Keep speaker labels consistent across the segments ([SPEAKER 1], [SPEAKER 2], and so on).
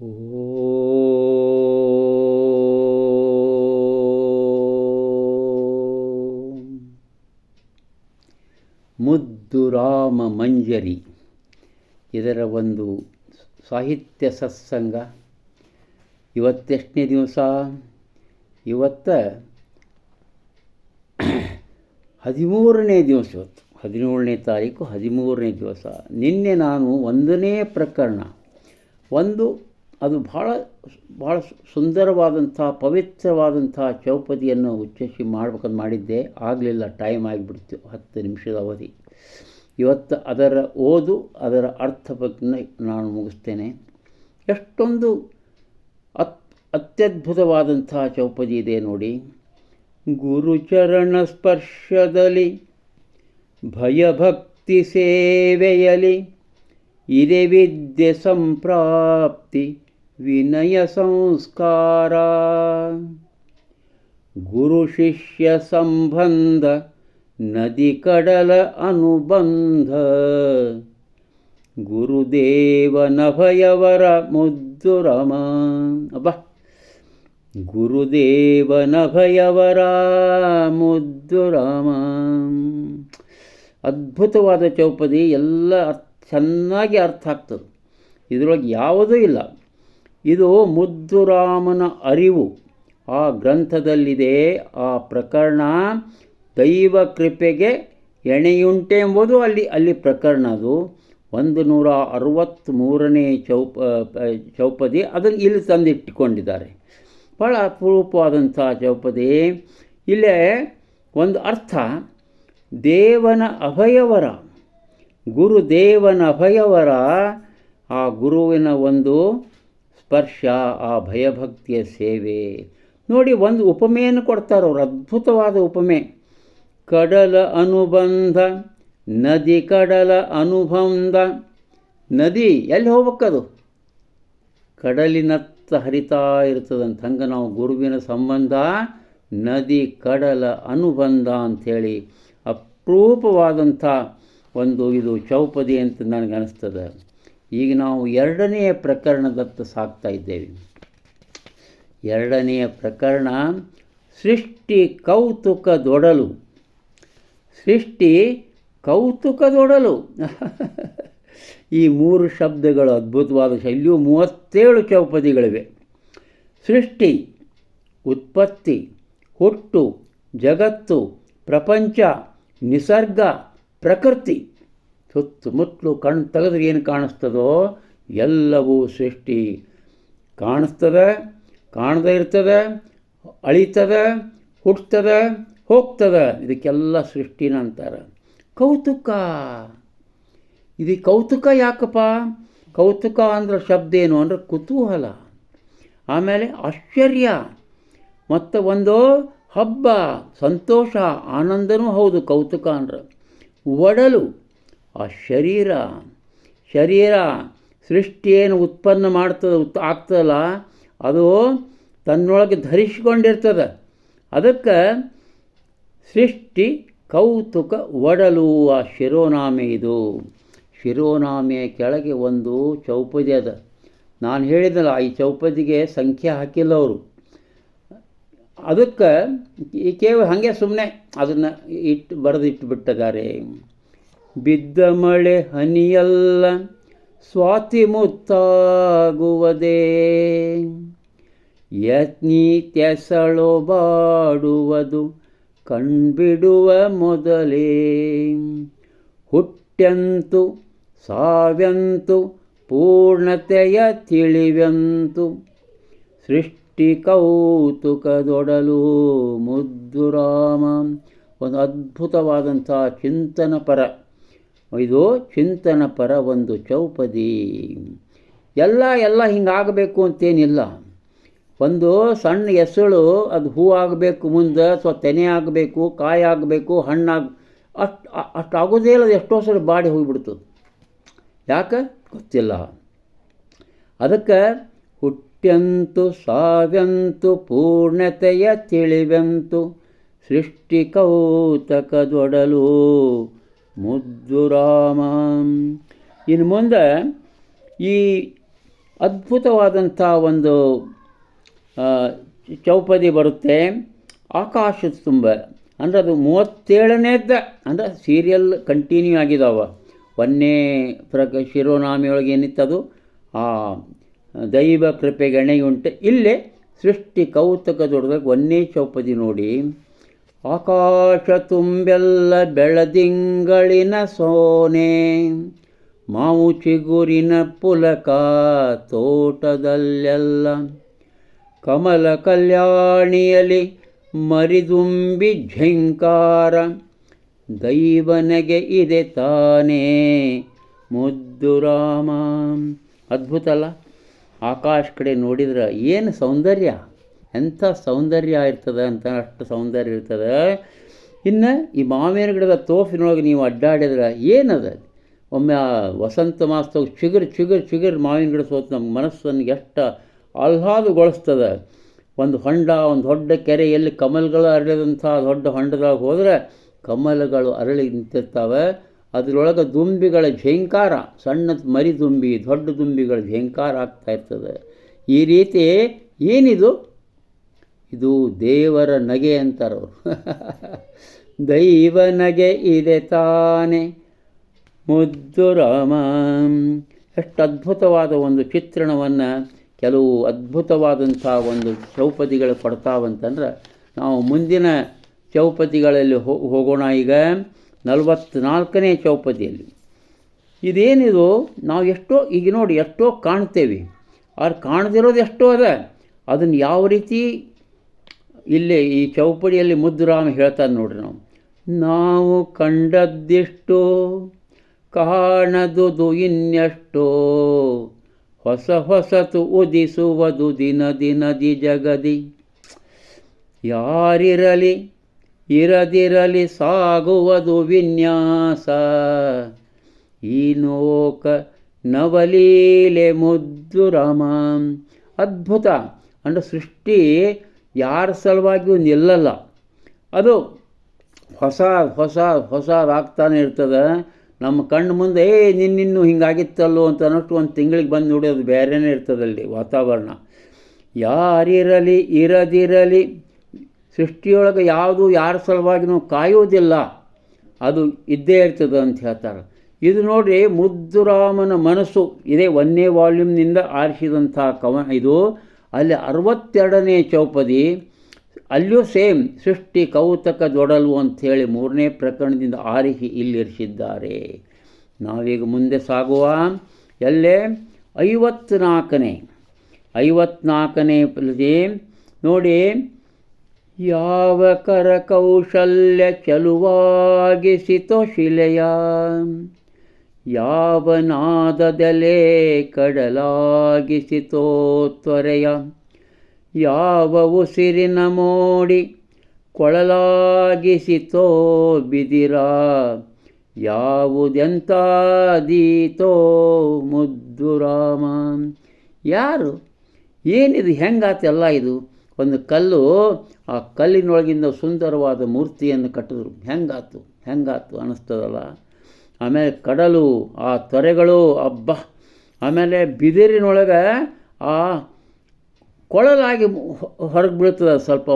[SPEAKER 1] ಮುದ್ದು ರಾಮ ಮಂಜರಿ ಇದರ ಒಂದು ಸಾಹಿತ್ಯ ಸತ್ಸಂಗ. ಇವತ್ತೆಷ್ಟನೇ ದಿವಸ? ಇವತ್ತ ಹದಿಮೂರನೇ ದಿವಸ ಇವತ್ತು. ಹದಿನೇಳನೇ ತಾರೀಕು ಹದಿಮೂರನೇ ದಿವಸ. ನಿನ್ನೆ ನಾನು ಒಂದನೇ ಪ್ರಕರಣ, ಒಂದು ಅದು ಭಾಳ ಭಾಳ ಸುಂದರವಾದಂಥ, ಪವಿತ್ರವಾದಂಥ ಚೌಪದಿಯನ್ನು ಉಚ್ಚರಿಸಿ ಮಾಡ್ಬೇಕಂತ ಮಾಡಿದ್ದೆ. ಆಗಲಿಲ್ಲ, ಟೈಮ್ ಆಗಿಬಿಡ್ತು, ಹತ್ತು ನಿಮಿಷದ ಅವಧಿ. ಇವತ್ತು ಅದರ ಓದು, ಅದರ ಅರ್ಥ ಬಗ್ಗೆ ನಾನು ಮುಗಿಸ್ತೇನೆ. ಎಷ್ಟೊಂದು ಅತ್, ಅತ್ಯದ್ಭುತವಾದಂಥ ಚೌಪದಿ ಇದೆ ನೋಡಿ. ಗುರುಚರಣ ಸ್ಪರ್ಶದಲ್ಲಿ, ಭಯಭಕ್ತಿ ಸೇವೆಯಲಿ ಇದೆ ವಿದ್ಯೆ ಸಂಪ್ರಾಪ್ತಿ. ವಿನಯ ಸಂಸ್ಕಾರ. ಗುರು ಶಿಷ್ಯ ಸಂಬಂಧ, ನದಿ ಕಡಲ ಅನುಬಂಧ. ಗುರುದೇವನ ಭಯವರ ಮುದ್ದು ರಮ ಅಬ್ಬ! ಗುರುದೇವನ ಭಯವರ ಮುದ್ದು ರಾಮ ಅದ್ಭುತವಾದ ಚೌಪದಿ, ಎಲ್ಲ ಚೆನ್ನಾಗಿ ಅರ್ಥ ಆಗ್ತದೆ. ಇದರೊಳಗೆ ಯಾವುದೂ ಇಲ್ಲ. ಇದು ಮುದ್ದುರಾಮನ ಅರಿವು. ಆ ಗ್ರಂಥದಲ್ಲಿದೆ, ಆ ಪ್ರಕರಣ ದೈವ ಕೃಪೆಗೆ ಎಣೆಯುಂಟೆ ಎಂಬುದು ಅಲ್ಲಿ ಅಲ್ಲಿ ಪ್ರಕರಣ ಅದು. ಒಂದು ನೂರ ಅರವತ್ತ್ಮೂರನೇ ಚೌಪ ಚೌಪದಿ ಅದನ್ನು ಇಲ್ಲಿ ತಂದಿಟ್ಟುಕೊಂಡಿದ್ದಾರೆ. ಭಾಳ ಅಪರೂಪವಾದಂಥ ಚೌಪದಿ. ಇಲ್ಲೇ ಒಂದು ಅರ್ಥ, ದೇವನ ಅಭಯವರ, ಗುರುದೇವನ ಅಭಯವರ, ಆ ಗುರುವಿನ ಒಂದು ಸ್ಪರ್ಶ ಆ ಭಯಭಕ್ತಿಯ ಸೇವೆ. ನೋಡಿ, ಒಂದು ಉಪಮೆಯನ್ನು ಕೊಡ್ತಾರೆ ಅವರು ಅದ್ಭುತವಾದ ಉಪಮೆ. ಕಡಲ ಅನುಬಂಧ, ನದಿ ಕಡಲ ಅನುಬಂಧ. ನದಿ, ಎಲ್ಲಿ ಹೋಗ್ಬೇಕದು? ಕಡಲಿನತ್ತ ಹರಿತಾ ಇರ್ತದಂತ ಹಂಗೆ ನಾವು ಗುರುವಿನ ಸಂಬಂಧ ನದಿ ಕಡಲ ಅನುಬಂಧ ಅಂಥೇಳಿ ಅಪರೂಪವಾದಂಥ ಒಂದು ಇದು ಚೌಪದಿ ಅಂತ ನನಗೆ ಅನಿಸ್ತದೆ. ಈಗ ನಾವು ಎರಡನೆಯ ಪ್ರಕರಣದತ್ತ ಸಾಕ್ತಾ ಇದ್ದೇವೆ. ಎರಡನೆಯ ಪ್ರಕರಣ ಸೃಷ್ಟಿ ಕೌತುಕದೊಡಲು ಸೃಷ್ಟಿ ಕೌತುಕದೊಡಲು ಈ ಮೂರು ಶಬ್ದಗಳು ಅದ್ಭುತವಾದ ಶೈಲಿಯು ಮೂವತ್ತೇಳು ಚೌಪದಿಗಳಿವೆ. ಸೃಷ್ಟಿ, ಉತ್ಪತ್ತಿ, ಹುಟ್ಟು, ಜಗತ್ತು, ಪ್ರಪಂಚ, ನಿಸರ್ಗ, ಪ್ರಕೃತಿ. ಸುತ್ತಮುತ್ತಲು ಕಣ್ಣು ತೆಗೆದ್ರೆ ಏನು ಕಾಣಿಸ್ತದೋ ಎಲ್ಲವೂ ಸೃಷ್ಟಿ. ಕಾಣಿಸ್ತದೆ, ಕಾಣದೇ ಇರ್ತದೆ, ಅಳಿತದೆ, ಹುಟ್ತದೆ, ಹೋಗ್ತದೆ. ಇದಕ್ಕೆಲ್ಲ ಸೃಷ್ಟಿನ ಅಂತಾರೆ. ಕೌತುಕ. ಇದು ಕೌತುಕ ಯಾಕಪ್ಪ? ಕೌತುಕ ಅಂದ್ರೆ ಶಬ್ದ ಏನು? ಅಂದ್ರೆ ಕುತೂಹಲ. ಆಮೇಲೆ ಆಶ್ಚರ್ಯ. ಮತ್ತು ಒಂದು ಹಬ್ಬ, ಸಂತೋಷ, ಆನಂದನೂ ಹೌದು ಕೌತುಕ ಅಂದ್ರೆ. ಒಡಲು. ಆ ಶರೀರ ಶರೀರ ಸೃಷ್ಟಿ ಏನು ಉತ್ಪನ್ನ ಮಾಡ್ತದೆ, ಉತ್, ಆಗ್ತದಲ್ಲ, ಅದು ತನ್ನೊಳಗೆ ಧರಿಸಿಕೊಂಡಿರ್ತದೆ. ಅದಕ್ಕೆ ಸೃಷ್ಟಿ ಕೌತುಕ ಒಡಲು ಆ ಶಿರೋನಾಮೆ ಇದು. ಶಿರೋನಾಮೆಯ ಕೆಳಗೆ ಒಂದು ಚೌಪದಿ ಅದ. ನಾನು ಹೇಳಿದಲ್ಲ ಈ ಚೌಪದಿಗೆ ಸಂಖ್ಯೆ ಹಾಕಿಲ್ಲ ಅವರು. ಅದಕ್ಕೆ ಈ ಕೇವಲ ಹಾಗೆ ಸುಮ್ಮನೆ ಅದನ್ನು ಇಟ್ಟು ಬರೆದಿಟ್ಟು ಬಿಟ್ಟಿದ್ದಾರೆ ಬಿದ್ದ ಮಳೆ ಹನಿಯಲ್ಲ, ಸ್ವಾತಿ ಮುತ್ತಾಗುವುದೇ. ಯತ್ನಿ ತೆಸಳು ಬಾಡುವುದು ಕಣ್ಬಿಡುವ ಮೊದಲೇ. ಹುಟ್ಟ್ಯಂತು ಸಾವ್ಯಂತು, ಪೂರ್ಣತೆಯ ತಿಳಿವೆಂತು. ಸೃಷ್ಟಿ ಕೌತುಕದೊಡಲು ಮುದ್ದುರಾಮ ಒಂದು ಅದ್ಭುತವಾದಂಥ ಚಿಂತನ ಪರ ಇದು ಚಿಂತನ ಪರ ಒಂದು ಚೌಪದಿ. ಎಲ್ಲ ಎಲ್ಲ ಹಿಂಗಾಗಬೇಕು ಅಂತೇನಿಲ್ಲ. ಒಂದು ಸಣ್ಣ ಎಸಳು ಅದು ಹೂ ಆಗಬೇಕು ಮುಂದೆ, ಅಥವಾ ತೆನೆ ಆಗಬೇಕು, ಕಾಯಿ ಆಗಬೇಕು, ಹಣ್ಣಾಗ, ಅಷ್ಟು ಅಷ್ಟು ಆಗೋದೇ ಇಲ್ಲ ಎಷ್ಟೋ ಸಲ ಬಾಡಿ ಹೋಗಿಬಿಡ್ತು. ಯಾಕೆ? ಗೊತ್ತಿಲ್ಲ. ಅದಕ್ಕೆ ಹುಟ್ಟ್ಯಂತು ಸಾವ್ಯಂತು, ಪೂರ್ಣತೆಯ ತಿಳಿವೆಂತು, ಸೃಷ್ಟಿ ಕೌತಕದೊಡಲು ಮುದ್ದು ರಾಮ ಇನ್ನು ಮುಂದೆ ಈ ಅದ್ಭುತವಾದಂಥ ಒಂದು ಚೌಪದಿ ಬರುತ್ತೆ. ಆಕಾಶದ ತುಂಬ. ಅಂದರೆ ಅದು ಮೂವತ್ತೇಳನೇದ್ದ ಅಂದರೆ ಸೀರಿಯಲ್ ಕಂಟಿನ್ಯೂ ಆಗಿದಾವ. ಒಂದೇ ಪ್ರಕ, ಶಿರೋನಾಮಿಯೊಳಗೆ ಏನಿತ್ತದು? ಆ, ದೈವ ಕೃಪೆ ಗಣೆಯುಂಟು. ಇಲ್ಲೇ ಸೃಷ್ಟಿ ಕೌತುಕ ದೊಡ್ಡದಾಗ ಒಂದೇ ಚೌಪದಿ ನೋಡಿ. ಆಕಾಶ ತುಂಬೆಲ್ಲ ಬೆಳದಿಂಗಳಿನ ಸೋನೆ ಮಾವು ಚಿಗುರಿನ ಪುಲಕ ತೋಟದಲ್ಲೆಲ್ಲ. ಕಮಲ ಕಲ್ಯಾಣಿಯಲಿ ಮರಿದುಂಬಿ ಝಂಕಾರ, ದೈವನಗೆ ಇದೆ ತಾನೇ ಮುದ್ದು ರಾಮ. ಅದ್ಭುತ ಅಲ್ಲ? ಆಕಾಶ ಕಡೆ ನೋಡಿದ್ರೆ ಏನು ಸೌಂದರ್ಯ? ಎಂಥ ಸೌಂದರ್ಯ ಇರ್ತದೆ ಅಂತ ಅಷ್ಟು ಸೌಂದರ್ಯ ಇರ್ತದೆ. ಇನ್ನು ಈ ಮಾವಿನ ಗಿಡದ ತೋಫಿನೊಳಗೆ ನೀವು ಅಡ್ಡಾಡಿದ್ರೆ ಏನದ? ಒಮ್ಮೆ ಆ ವಸಂತ ಮಾಸದಾಗ ಚಿಗುರು ಚಿಗುರು ಚಿಗುರು ಮಾವಿನ ಗಿಡ ಸೋತು ನಮ್ಮ ಮನಸ್ಸನ್ನು ಎಷ್ಟು ಆಹ್ಲಾದಗೊಳಿಸ್ತದೆ. ಒಂದು ಹೊಂಡ, ಒಂದು ದೊಡ್ಡ ಕೆರೆ ಎಲ್ಲಿ ಕಮಲ್ಗಳು ಅರಳಿದಂಥ ದೊಡ್ಡ ಹೊಂಡದಾಗ ಹೋದರೆ ಕಮಲಗಳು ಅರಳಿ ನಿಂತಿರ್ತಾವೆ. ಅದರೊಳಗೆ ದುಂಬಿಗಳ ಝೇಂಕಾರ ಸಣ್ಣ ಮರಿ ದುಂಬಿ, ದೊಡ್ಡ ದುಂಬಿಗಳ ಝೇಂಕಾರ ಆಗ್ತಾ ಇರ್ತದೆ. ಈ ರೀತಿ ಏನಿದು? ಇದು ದೇವರ ನಗೆ ಅಂತಾರವರು ದೈವ ನಗೆ ಇದೆ ತಾನೆ. ಮುದ್ದು ರಾಮ. ಎಷ್ಟು ಅದ್ಭುತವಾದ ಒಂದು ಚಿತ್ರಣವನ್ನು ಕೆಲವು ಅದ್ಭುತವಾದಂಥ ಒಂದು ಚೌಪದಿಗಳು ಕೊಡ್ತಾವಂತಂದ್ರೆ ನಾವು ಮುಂದಿನ ಚೌಪದಿಗಳಲ್ಲಿ ಹೋ- ಹೋಗೋಣ ಈಗ ನಲವತ್ತ್ನಾಲ್ಕನೇ ಚೌಪದಿಯಲ್ಲಿ ಇದೇನಿದು, ನಾವು ಎಷ್ಟೋ, ಈಗ ನೋಡಿ ಎಷ್ಟೋ ಕಾಣ್ತೇವೆ. ಆದ್ರೆ ಕಾಣದಿರೋದು ಎಷ್ಟೋ ಅದ. ಅದನ್ನು ಯಾವ ರೀತಿ ಇಲ್ಲೇ ಈ ಚೌಪಡಿಯಲ್ಲಿ ಮುದ್ದುರಾಮ ಹೇಳ್ತಾನೆ ನೋಡ್ರಿ ನಾವು. ನಾವು ಕಂಡದ್ದೆಷ್ಟೋ, ಕಾಣದುದು ಇನ್ನೆಷ್ಟೋ, ಹೊಸ ಹೊಸತು ಉದಿಸುವುದು ದಿನ ದಿನದಿ ಜಗದಿ. ಯಾರಿರಲಿ, ಇರದಿರಲಿ ಸಾಗುವುದು ವಿನ್ಯಾಸ. ಈ ನೋಕ ನವಲೀಲೆ ಮುದ್ದು ರಾಮ. ಅದ್ಭುತ. ಅಂದರೆ ಸೃಷ್ಟಿ ಯಾರ ಸಲುವಾಗಿಯೂ ನಿಲ್ಲಲ್ಲ. ಅದು ಹೊಸ ಹೊಸ ಹೊಸದಾಗ್ತಾನೆ ಇರ್ತದೆ. ನಮ್ಮ ಕಣ್ಣು ಮುಂದೆ, ಏ, ನಿನ್ನಿನ್ನೂ ಹಿಂಗಾಗಿತ್ತಲ್ಲೋ ಅಂತ ಅನ್ನೋಷ್ಟು ಒಂದು ತಿಂಗಳಿಗೆ ಬಂದು ನೋಡಿ ಅದು ಬೇರೆನೇ ಇರ್ತದಲ್ಲಿ ವಾತಾವರಣ. ಯಾರಿರಲಿ, ಇರದಿರಲಿ, ಸೃಷ್ಟಿಯೊಳಗೆ ಯಾವುದು ಯಾರ ಸಲುವಾಗಿನೂ ಕಾಯೋದಿಲ್ಲ. ಅದು ಇದ್ದೇ ಇರ್ತದೆ ಅಂತ ಹೇಳ್ತಾರೆ. ಇದು ನೋಡಿ ಮುದ್ದುರಾಮನ ಮನಸ್ಸು, ಇದೇ ಒಂದನೇ ವಾಲ್ಯೂಮ್ನಿಂದ ಆರಿಸಿದಂಥ ಕವ ಇದು. ಅಲ್ಲಿ ಅರವತ್ತೆರಡನೇ ಚೌಪದಿ ಅಲ್ಲಿಯೂ ಸೇಮ್ ಸೃಷ್ಟಿ ಕೌತಕ ದೊಡಲು ಅಂಥೇಳಿ ಮೂರನೇ ಪ್ರಕರಣದಿಂದ ಆರಿಸಿ ಇಲ್ಲಿರಿಸಿದ್ದಾರೆ. ನಾವೀಗ ಮುಂದೆ ಸಾಗುವ ಎಲ್ಲೇ? ಐವತ್ನಾಲ್ಕನೇ ಐವತ್ನಾಲ್ಕನೇ ಪ್ರತಿ. ನೋಡಿ, ಯಾವ ಕರಕೌಶಲ್ಯ ಚಲುವಾಗಿಸಿತೋ ಶಿಲೆಯ ಯಾವ ನಾದದೆಲೆ ಕಡಲಾಗಿಸಿತೋ ತ್ವರೆಯ. ಯಾವ ಉಸಿರಿನ ಮೋಡಿ ಕೊಳಲಾಗಿಸಿತೋ ಬಿದಿರ. ಯಾವುದೆಂತಾದೀತೋ ಮುದ್ದು ರಾಮ. ಯಾರು? ಏನಿದು ಹೆಂಗಾತೆಲ್ಲ ಇದು? ಒಂದು ಕಲ್ಲು ಆ ಕಲ್ಲಿನೊಳಗಿಂದ ಸುಂದರವಾದ ಮೂರ್ತಿಯನ್ನು ಕಟ್ಟಿದ್ರು. ಹೆಂಗಾತು? ಹೆಂಗಾತು? ಅನ್ನಿಸ್ತದಲ್ಲ. ಆಮೇಲೆ ಕಡಲು, ಆ ತೊರೆಗಳು, ಅಬ್ಬ. ಆಮೇಲೆ ಬಿದಿರಿನೊಳಗೆ ಆ ಕೊಳಲಾಗಿ ಹೊರಗೆ ಬೀಳ್ತದೆ ಸ್ವಲ್ಪ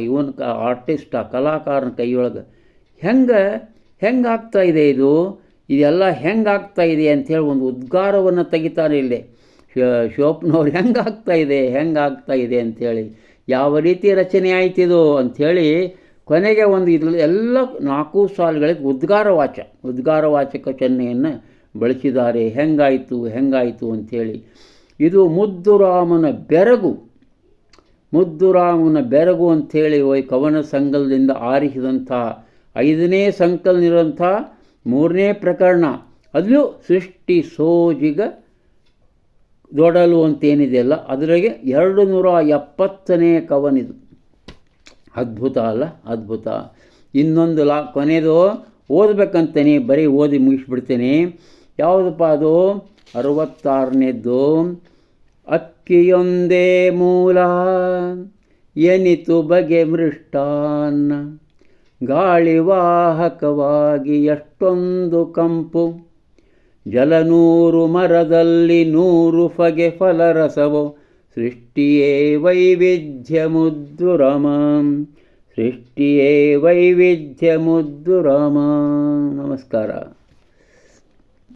[SPEAKER 1] ಇವನ್ ಆರ್ಟಿಸ್ಟ್ ಆ ಕಲಾಕಾರನ ಕೈಯೊಳಗೆ. ಹೆಂಗೆ ಹೆಂಗಾಗ್ತಾ ಇದೆ ಇದು? ಇದೆಲ್ಲ ಹೆಂಗಾಗ್ತಾ ಇದೆ ಅಂಥೇಳಿ ಒಂದು ಉದ್ಗಾರವನ್ನು ತೆಗಿತಾರೆ ಇಲ್ಲಿ. ಶ- ಹೆಂಗೆ ಹೆಂಗಾಗ್ತಾ ಇದೆ ಹೆಂಗಾಗ್ತಾ ಇದೆ ಅಂಥೇಳಿ ಯಾವ ರೀತಿ ರಚನೆ ಆಯ್ತಿದು ಅಂಥೇಳಿ ಕೊನೆಗೆ ಒಂದು ಇದ್ರಲ್ಲಿ ಎಲ್ಲ ನಾಲ್ಕು ಸಾಲುಗಳಿಗೆ ಉದ್ಗಾರ ವಾಚ. ಉದ್ಗಾರ ವಾಚಕ ಚೆನ್ನೆಯನ್ನು ಬಳಸಿದ್ದಾರೆ. ಹೆಂಗಾಯಿತು ಹೆಂಗಾಯಿತು ಅಂಥೇಳಿ. ಇದು ಮುದ್ದುರಾಮನ ಬೆರಗು. ಮುದ್ದುರಾಮನ ಬೆರಗು ಅಂಥೇಳಿ ಒಯ್ ಕವನ ಸಂಕಲದಿಂದ ಆರಿಸಿದಂಥ, ಐದನೇ ಸಂಕಲನಿರುವಂಥ ಮೂರನೇ ಪ್ರಕರಣ. ಅದೂ ಸೃಷ್ಟಿ ಸೋಜಿಗ ದೊಡಲು ಅಂತೇನಿದೆಯಲ್ಲ ಅದರಾಗೆ ಎರಡು ನೂರ ಎಪ್ಪತ್ತನೇ ಕವನಿದು. ಅದ್ಭುತ ಅಲ್ಲ? ಅದ್ಭುತ. ಇನ್ನೊಂದು ಲಾ ಕೊನೆಯದು ಓದಬೇಕಂತೇನೆ ಬರೀ ಓದಿ ಮುಗಿಸ್ಬಿಡ್ತೀನಿ. ಯಾವುದಪ್ಪ ಅದು? ಅರವತ್ತಾರನೇದ್ದು. ಅಕ್ಕಿಯೊಂದೇ ಮೂಲ, ಎನಿತು ಬಗೆ ಮೃಷ್ಟಾನ್ನ. ಗಾಳಿವಾಹಕವಾಗಿ ಎಷ್ಟೊಂದು ಕಂಪು. ಜಲನೂರು ಮರದಲ್ಲಿ ನೂರು ಫಗೆ ಫಲರಸವೋ. ಸೃಷ್ಟಿಯೇ ವೈವಿಧ್ಯ ಮುದ್ದು ರಾಮ ಸೃಷ್ಟಿಯೇ